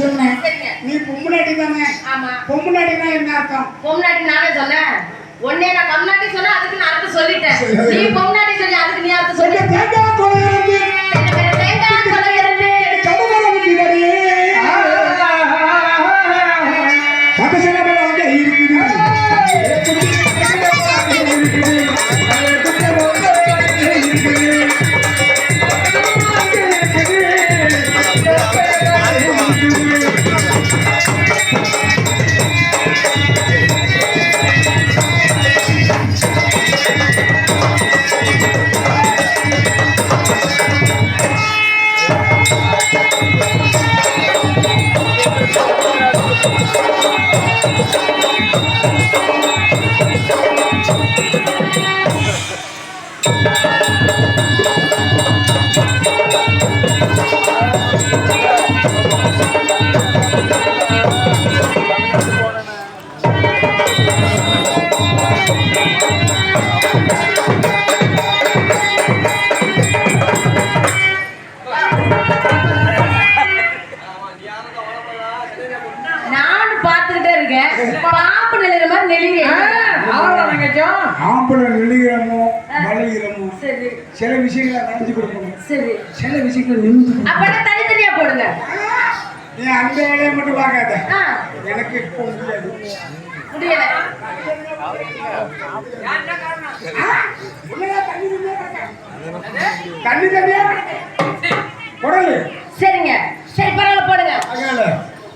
சொன்னேன். நீ பொம்பளாட்டி தானே? ஆமா. பொம்பளாட்டினா என்ன அர்த்தம்? பொம்னாட்டி நானே சொன்னேன். உன்னே நான் கம்னாட்டி சொன்னா அதுக்கு நான் அர்த்தம் சொல்லிட்டேன். நீ பொம்னாட்டி சொல்லி அதுக்கு நீ அர்த்தம் சொல்லி இருக்கேன் பாம்பு நெளிற மாதிரி நெளிங்க ஆம்பளை நெளிகிறமோ வளைகிறமோ சரி. சில விஷயங்களை நடந்து கொடுக்கணும். சரி. சில விஷயங்கள் நின்று அப்பனா தனித்தனியா போடுங்க? நீ அந்த வேலையை மட்டும் பார்க்காத. எனக்கு இப்போ முடியாது. முடியல. தண்ணி தண்ணியா. குடலு சரிங்க. சரி பரவாயில்ல போடுங்க.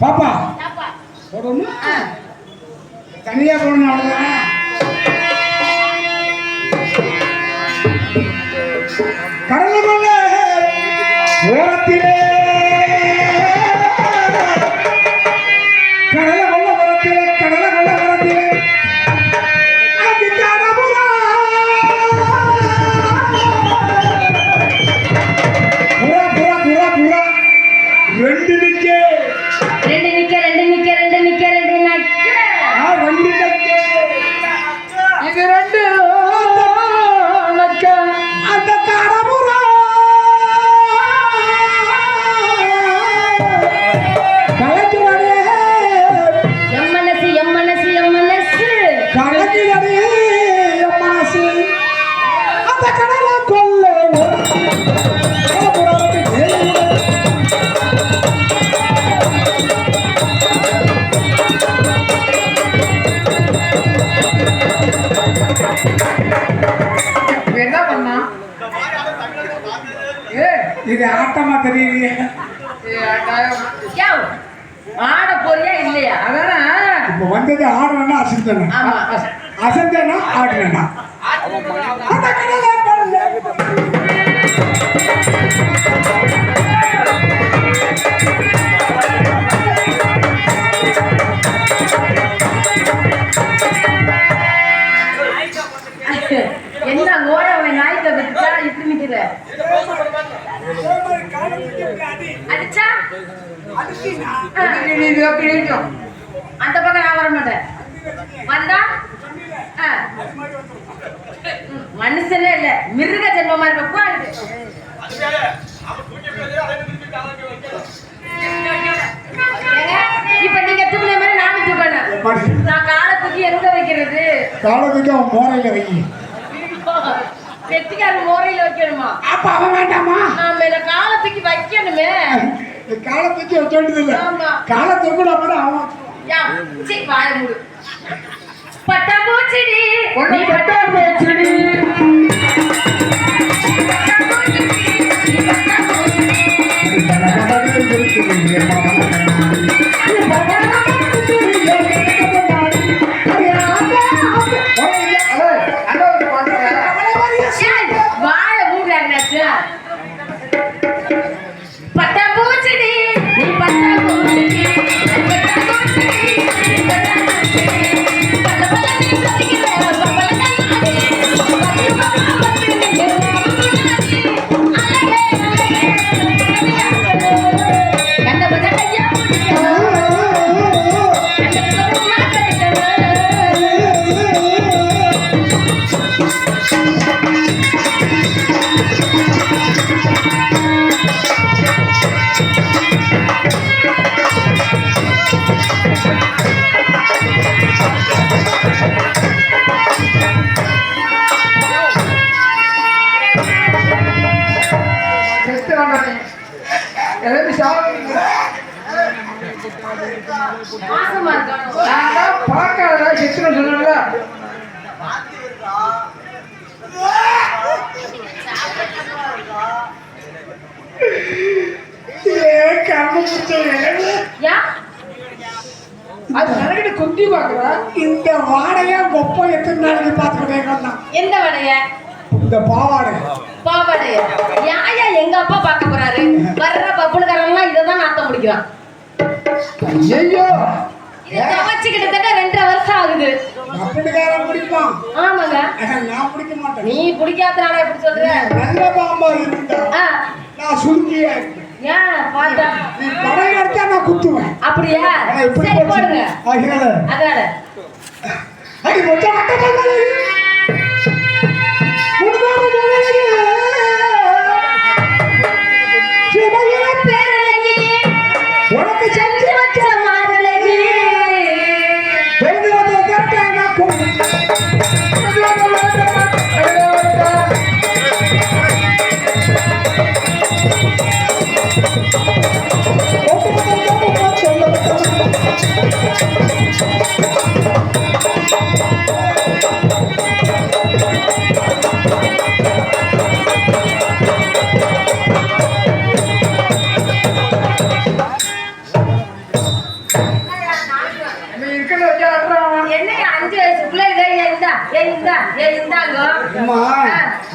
பாப்பா. போடணும்? தனியா போடணும் அவ்வளவுதானே? கடலுக்குள்ள ஓரத்திலே இது ஆட்டமா தெரியலையே. ஆட போறியா இல்லையா? அதானே? இப்ப வந்தது ஆடுனா அசந்தனா அசந்தனா ஆடுனா அந்த பக்கம் நான் வர மாட்டேன். வந்தா? மனுஷனே இல்ல மிருக ஜென்மமா இருக்க இப்ப நீங்க தூக்குன மாதிரி நானும் தூக்கணும். நான் காலை தூக்கி எங்க வைக்கிறது? காலத்துக்கு அவன் மோரையில வை. வெட்டிக்கார மோரையில வைக்கணுமா? அப்ப அவன் வேண்டாமா? நாம இந்த காலை தூக்கி வைக்கணுமே. இந்த காலத்துக்கு வச்ச வேண்டியது இல்ல ஆமா. காலத்துக்கு கூட அவன் மூடு. பட்டாம்பூச்சிடி. அது நடக்கிட்டு குத்தி பார்க்கறா. இந்த வாடகை கொப்பை எத்தனை நாளைக்கு பார்த்துக்கிட்டே வந்தான் எந்த வடைய? இந்த பாவாடை. பாவாடைய? யாயா எங்க அப்பா பார்க்க போறாரு? வர்ற பப்புனுக்காரன்லாம் இதை தான் நாத்த முடிக்கிறான் ஐயோ இதை துவைச்சு கிட்டத்தட்ட ரெண்டரை வருஷம் ஆகுது. பிடிப்பான். ஆமாங்க. நான் பிடிக்க மாட்டேன். நீ பிடிக்காதனால எப்படி சொல்ற? நல்ல பாம்பா இருந்தா நான் சுருக்கியா. இருப்பேன் நான் குத்துவேன் அப்படியா? சரி. போடுங்க. அதனால அடி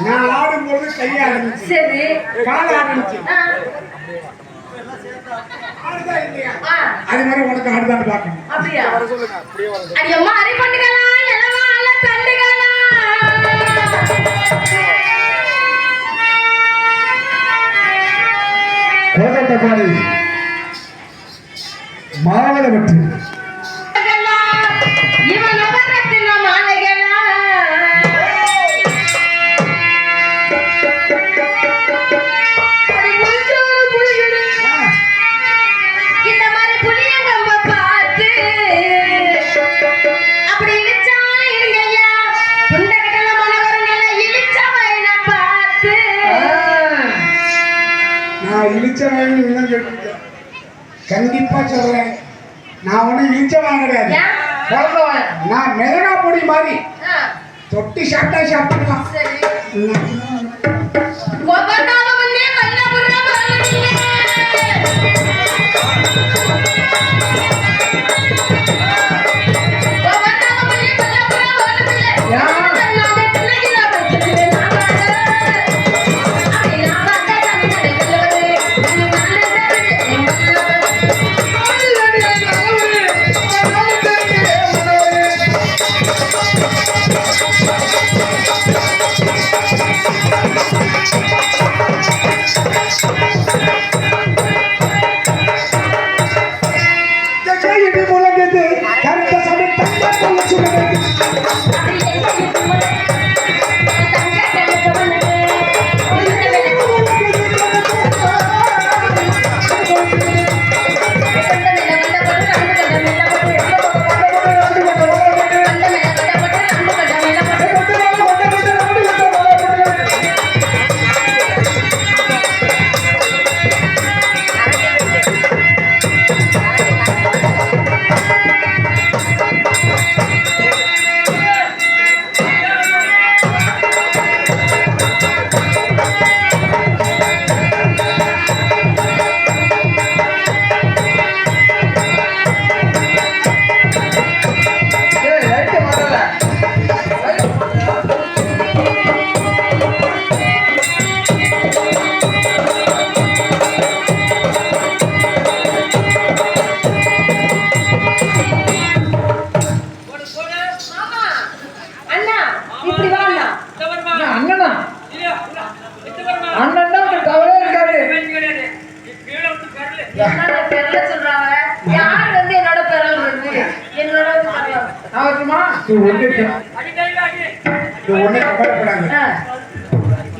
நான் ஆடும்போது கையை ஆரம்பிச்சு சரி. கால ஆரம்பிச்சு ஆ, ஆடுதா இல்லையா? ஆ, அது மாதிரி உனக்கு அப்படியா? அடியம்மா அரி தண்டுகளா? கண்டிப்பா சொல்றேன் நான் ஒன்றும் இழிச்சவன் கிடையாது. நான் மிளகா பொடி மாதிரி தொட்டி சாப்பிட்டா சாப்பிட்டுக்கலாம் ஒண்ணு கவலைப்படாது. ஆ,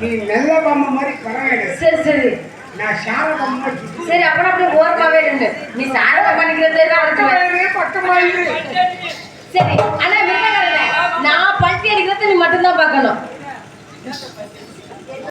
நீ நல்ல பாம்பு மாதிரி பரவாயில்லை சரி சரி. நான் சார பாம்பு சரி அப்புறம் அப்படியே ஓரமாவே இருந்து நீ சாரமா பண்ணிக்கிறது அடுத்து. பக்கமாயிரு சரி ஆனா நான் பல்ட்டி அடிக்கிறது நீ மட்டும்தான் பார்க்கணும்.